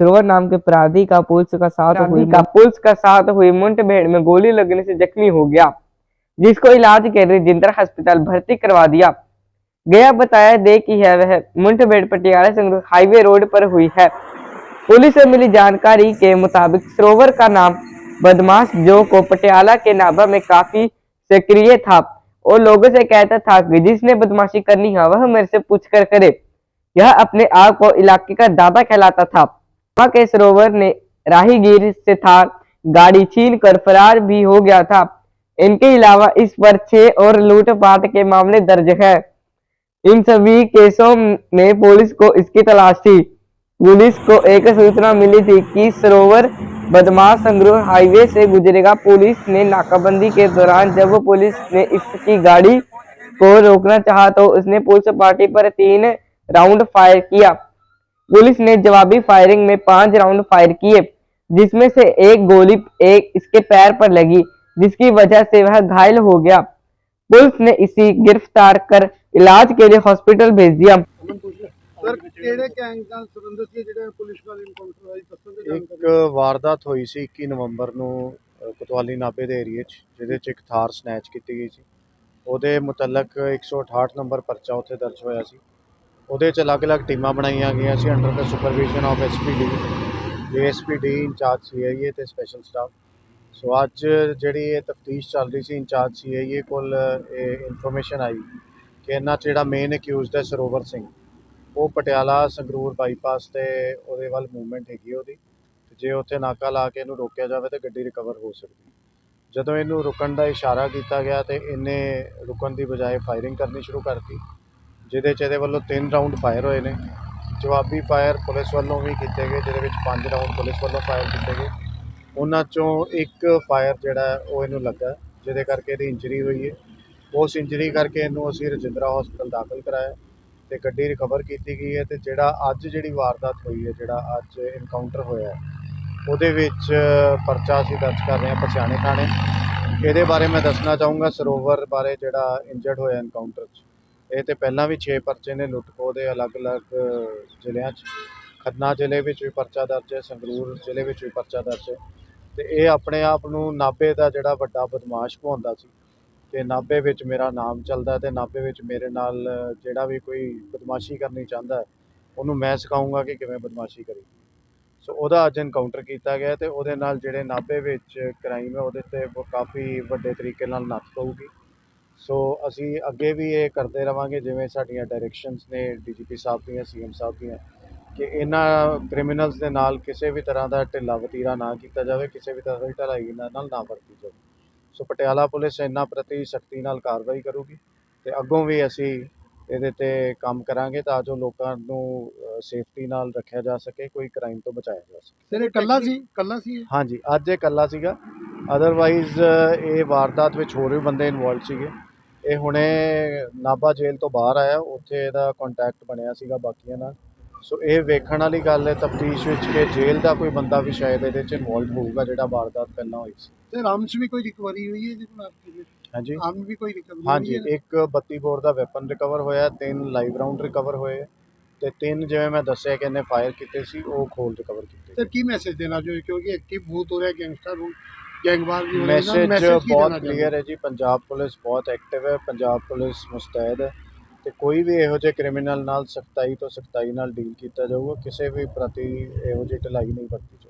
सरोवर नाम के अपराधी का पुलिस का साथ हुई का पुलिस का साथ हुई मुठभेड़ में गोली लगने से जख्मी हो गया जिसको इलाज के लिए जिंदर अस्पताल भर्ती करवा दिया। गया बताया दे कि है वह मुठभेड़ पटियाला संगरूर हाईवे रोड पर हुई है। पुलिस से मिली जानकारी के मुताबिक सरोवर का नाम बदमाश जो को पटियाला के नाभा में काफ़ी सक्रिय था और लोगों से कहता था कि जिसने बदमाशी करनी है वह मेरे से पूछ कर करे। यह अपने आप को इलाके का दादा कहलाता था। वहाँ के सरोवर ने राहीगीर से था। गाड़ी छीन कर फरार भी हो गया था। इनके अलावा इस पर छह और लूटपाट के मामले दर्ज है। इन सभी केसों में पुलिस को इसकी तलाश थी पुलिस को एक सूचना मिली थी कि सरोवर बदमाश संग्रह हाईवे से गुजरेगा। पुलिस ने नाकाबंदी के दौरान जब पुलिस ने इसकी गाड़ी को रोकना चाहा तो उसने पुलिस पार्टी पर तीन राउंड फायर किया। पुलिस ने जवाबी फायरिंग में पांच राउंड फायर किए जिसमें से एक गोली एक इसके पैर पर लगी जिसकी वजह से वह घायल हो गया पुलिस ने इसी गिरफ्तार कर इलाज के लिए हॉस्पिटल भेज दिया ਸਰ ਕਿਹੜੇ ਗੈਂਗ ਨਾਲ ਸੰਬੰਧਿਤ ਸੀ ਜਿਹੜੇ ਪੁਲਿਸ ਨਾਲ ਇਨਕਾਊਂਟਰ ਹੋਇਆ ਦੱਸੋਗੇ ਇੱਕ ਜਾਣਕਾਰੀ ਵਾਰਦਾਤ ਹੋਈ ਸੀ 21 ਨਵੰਬਰ ਨੂੰ ਅ, ਕੋਤਵਾਲੀ ਨਾਭੇ ਦੇ ਏਰੀਏ 'ਚ ਜਿਹਦੇ 'ਚ ਇੱਕ ਥਾਰ ਸਨੈਚ ਕੀਤੀ ਗਈ ਸੀ ਉਹਦੇ ਮੁਤਲਕ 168 ਨੰਬਰ ਪਰਚਾ ਉੱਥੇ ਦਰਜ ਹੋਇਆ ਸੀ ਉਹਦੇ 'ਚ ਅਲੱਗ-ਅਲੱਗ ਟੀਮਾਂ ਬਣਾਈਆਂ ਗਈਆਂ ਸੀ under the supervision of SPD ASPD in charge CIA ਤੇ ਸਪੈਸ਼ਲ ਸਟਾਫ ਸੋ ਅੱਜ ਜਿਹੜੀ ਇਹ ਤਫਤੀਸ਼ ਚੱਲ ਰਹੀ ਸੀ ਇੰਚਾਰਜ ਸੀਆਈਏ ਕੋਲ, ਇਹ ਇਨਫੋਰਮੇਸ਼ਨ ਆਈ ਕਿ ਇਹਨਾਂ 'ਚ ਜਿਹੜਾ ਮੇਨ ਅਕਿਊਜ਼ਡ ਹੈ ਸਰੋਵਰ ਸਿੰਘ, ਉਹ ਪਟਿਆਲਾ ਸੰਗਰੂਰ ਬਾਈਪਾਸ ਤੇ ਉਹਦੇ ਵੱਲ ਮੂਵਮੈਂਟ ਹੈਗੀ ਉਹਦੀ। ਜੇ ਉੱਥੇ ਨਾਕਾ ਲਾ ਕੇ ਇਹਨੂੰ ਰੋਕਿਆ ਜਾਵੇ ਤਾਂ ਗੱਡੀ ਰਿਕਵਰ ਹੋ ਸਕਦੀ। ਜਦੋਂ ਇਹਨੂੰ ਰੁਕਣ ਦਾ ਇਸ਼ਾਰਾ ਕੀਤਾ ਗਿਆ ਤੇ ਇਹਨੇ ਰੁਕਣ ਦੀ ਬਜਾਏ ਫਾਇਰਿੰਗ ਕਰਨੀ ਸ਼ੁਰੂ ਕਰਤੀ। ਜਿਹਦੇ 'ਚ ਇਹਦੇ ਵੱਲੋਂ ਤਿੰਨ ਰਾਊਂਡ ਫਾਇਰ ਹੋਏ ਨੇ। ਜਵਾਬੀ ਫਾਇਰ ਪੁਲਿਸ ਵੱਲੋਂ ਵੀ ਕੀਤੇ ਗਏ, ਜਿਹਦੇ ਵਿੱਚ ਪੰਜ ਰਾਊਂਡ ਪੁਲਿਸ ਵੱਲੋਂ ਫਾਇਰ ਕੀਤੇ ਗਏ। ਉਹਨਾਂ 'ਚੋਂ ਇੱਕ ਫਾਇਰ ਜਿਹੜਾ ਉਹ ਇਹਨੂੰ ਲੱਗਾ, ਜਿਹਦੇ ਕਰਕੇ ਇਹਦੀ ਇੰਜਰੀ ਹੋਈ ਹੈ। ਉਸ ਇੰਜਰੀ ਕਰਕੇ ਇਹਨੂੰ ਅਸੀਂ ਰਜਿੰਦਰਾ ਹਸਪਤਾਲ ਦਾਖਲ ਕਰਾਇਆ ਤੇ ਗੱਡੀ ਰਿਕਵਰ ਕੀਤੀ ਗਈ ਹੈ ਤੇ ਜਿਹੜਾ ਅੱਜ ਜਿਹੜੀ ਵਾਰਦਾਤ ਹੋਈ ਹੈ, ਜਿਹੜਾ ਅੱਜ ਇਨਕਾਊਂਟਰ ਹੋਇਆ ਉਹਦੇ ਵਿੱਚ ਪਰਚਾ ਅਸੀਂ ਦਰਜ ਕਰ ਰਹੇ ਹਾਂ ਪਛਾਣੇ ਥਾਣੇ। ਇਹਦੇ ਬਾਰੇ ਮੈਂ ਦੱਸਣਾ ਚਾਹੂੰਗਾ, ਸਰੋਵਰ ਬਾਰੇ ਜਿਹੜਾ ਇੰਜਰਡ ਹੋਇਆ ਇਨਕਾਊਂਟਰ 'ਚ। ਇਹ ਤੇ ਪਹਿਲਾਂ ਵੀ 6 ਪਰਚੇ ਨੇ ਲੁੱਟਖੋ ਦੇ ਅਲੱਗ-ਅਲੱਗ ਜ਼ਿਲ੍ਹਿਆਂ 'ਚ। ਖੰਨਾ ਜ਼ਿਲ੍ਹੇ ਵਿੱਚ ਵੀ ਪਰਚਾ ਦਰਜ ਹੈ, ਸੰਗਰੂਰ ਜ਼ਿਲ੍ਹੇ ਵਿੱਚ ਵੀ ਪਰਚਾ ਦਰਜ ਹੈ। ਤੇ ਇਹ ਆਪਣੇ ਆਪ ਨੂੰ ਨਾਭੇ ਦਾ ਜਿਹੜਾ ਵੱਡਾ ਬਦਮਾਸ਼ ਕਹਾਉਂਦਾ ਸੀ। ਕਿ ਨਾਭੇ ਵਿੱਚ ਮੇਰਾ ਨਾਮ ਚੱਲਦਾ ਤੇ ਨਾਭੇ ਵਿੱਚ ਮੇਰੇ ਨਾਲ ਜਿਹੜਾ ਵੀ ਕੋਈ ਬਦਮਾਸ਼ੀ ਕਰਨੀ ਚਾਹੁੰਦਾ ਉਹਨੂੰ ਮੈਂ ਸਿਖਾਊਂਗਾ ਕਿ ਕਿਵੇਂ ਬਦਮਾਸ਼ੀ ਕਰੀ ਸੋ ਉਹਦਾ ਅੱਜ ਐਨਕਾਊਂਟਰ ਕੀਤਾ ਗਿਆ ਤੇ ਉਹਦੇ ਨਾਲ ਜਿਹੜੇ ਨਾਭੇ ਵਿੱਚ ਕ੍ਰਾਈਮ ਹੈ, ਉਹਦੇ ਤੇ ਕਾਫੀ ਵੱਡੇ ਤਰੀਕੇ ਨਾਲ ਨੱਥ ਪਊਗੀ। ਸੋ ਅਸੀਂ ਅੱਗੇ ਵੀ ਇਹ ਕਰਦੇ ਰਵਾਂਗੇ ਜਿਵੇਂ ਸਾਡੀਆਂ ਡਾਇਰੈਕਸ਼ਨਸ ਨੇ ਡੀਜੀਪੀ ਸਾਹਿਬ ਦੀਆਂ ਸੀਐਮ ਸਾਹਿਬ ਦੀਆਂ ਕਿ ਇਹਨਾਂ ਕ੍ਰਿਮੀਨਲਸ ਦੇ ਨਾਲ ਕਿਸੇ ਵੀ ਤਰ੍ਹਾਂ ਦਾ ਢਿੱਲਾ ਵਤੀਰਾ ਨਾ ਕੀਤਾ ਜਾਵੇ ਕਿਸੇ ਵੀ ਤਰ੍ਹਾਂ ਦੀ ਢਲਾਈ ਇਹਨਾਂ ਨਾਲ ਨਾ ਵਰਤੀ ਜਾਵੇ। ਸੋ ਪਟਿਆਲਾ ਪੁਲਿਸ ਇਹਨਾਂ ਪ੍ਰਤੀ ਸਖਤੀ ਨਾਲ ਕਾਰਵਾਈ ਕਰੂਗੀ ਤੇ ਅੱਗੋਂ ਵੀ ਅਸੀਂ ਇਹਦੇ ਤੇ ਕੰਮ ਕਰਾਂਗੇ ਤਾਂ ਜੋ ਲੋਕਾਂ ਨੂੰ ਸੇਫਟੀ ਨਾਲ ਰੱਖਿਆ ਜਾ ਸਕੇ ਕੋਈ ਕ੍ਰਾਈਮ ਤੋਂ ਬਚਾਇਆ ਜਾ ਸਕੇ। ਸਰ ਇਹ ਕੱਲਾ ਸੀ? ਕੱਲਾ ਸੀ? ਹਾਂਜੀ ਅੱਜ ਇਹ ਇਕੱਲਾ ਸੀਗਾ। ਅਦਰਵਾਈਜ਼ ਇਹ ਵਾਰਦਾਤ ਵਿੱਚ ਹੋਰ ਵੀ ਬੰਦੇ ਇਨਵੋਲਡ ਸੀਗੇ। ਇਹ ਹੁਣੇ ਨਾਭਾ ਜੇਲ੍ਹ ਤੋਂ ਬਾਹਰ ਆਇਆ ਉੱਥੇ ਇਹਦਾ ਕੰਟੈਕਟ ਬਣਿਆ ਸੀਗਾ ਬਾਕੀਆਂ ਨਾਲ। ਸੋ ਇਹ ਵੇਖਣ ਵਾਲੀ ਗੱਲ ਹੈ ਤਫਤੀਸ਼ ਵਿੱਚ ਕਿ ਜੇਲ੍ਹ ਦਾ ਕੋਈ ਬੰਦਾ ਵੀ ਸ਼ਾਇਦ ਇਹਦੇ 'ਚ ਇਨਵੋਲਡ ਹੋਊਗਾ ਜਿਹੜਾ ਵਾਰਦਾਤ ਪਹਿਲਾਂ ਹੋਈ ਸੀ। ਤੇ ਰਾਮਸ ਵੀ ਕੋਈ ਰਿਕਵਰੀ ਹੋਈ ਹੈ ਕੋਲ ਆਪਕੇ ਹਾਂਜੀ। ਆਮ ਵੀ ਕੋਈ ਰਿਕਵਰੀ ਹਾਂਜੀ ਇੱਕ 32 ਬੋਰ ਦਾ ਵੈਪਨ ਰਿਕਵਰ ਹੋਇਆ ਤਿੰਨ ਲਾਈਵ ਰਾਉਂਡ ਰਿਕਵਰ ਹੋਏ ਤੇ ਤਿੰਨ ਜਿਵੇਂ ਮੈਂ ਦੱਸਿਆ ਕਿ ਇਹਨੇ ਫਾਇਰ ਕੀਤੇ ਸੀ ਉਹ ਖੋਲ ਰਿਕਵਰ ਕੀਤੇ। ਸਰ ਕੀ ਮੈਸੇਜ ਦੇਣਾ ਚਾਹੋਗੇ? ਕਿਉਂਕਿ ਐਕਟਿਵ ਬਹੁਤ ਹੋ ਰਿਹਾ ਗੈਂਗਸਟਰ ਨੂੰ ਗੈਂਗਵਾਰ ਵੀ ਨੇ ਮੈਸੇਜ message ਕੀ ਬਹੁਤ ਦੇਣਾ ਕਲੀਅਰ ਹੈ ਜੀ ਪੰਜਾਬ ਪੁਲਿਸ ਬਹੁਤ ਐਕਟਿਵ ਹੈ ਪੰਜਾਬ ਪੁਲਿਸ ਮੁਸਤੈਦ ਹੈ ਤੇ ਕੋਈ ਵੀ ਇਹੋ ਜਿਹੇ ਕ੍ਰਿਮੀਨਲ ਨਾਲ ਸਖਤਾਈ ਤੋਂ ਸਖਤਾਈ ਨਾਲ ਡੀਲ ਕੀਤਾ ਜਾਊਗਾ ਕਿਸੇ ਵੀ ਪ੍ਰਤੀ ਇਹੋ ਜਿਹੀ ਢਿਲਾਈ ਨਹੀਂ ਵਰਤੀ ਜਾਊਗੀ।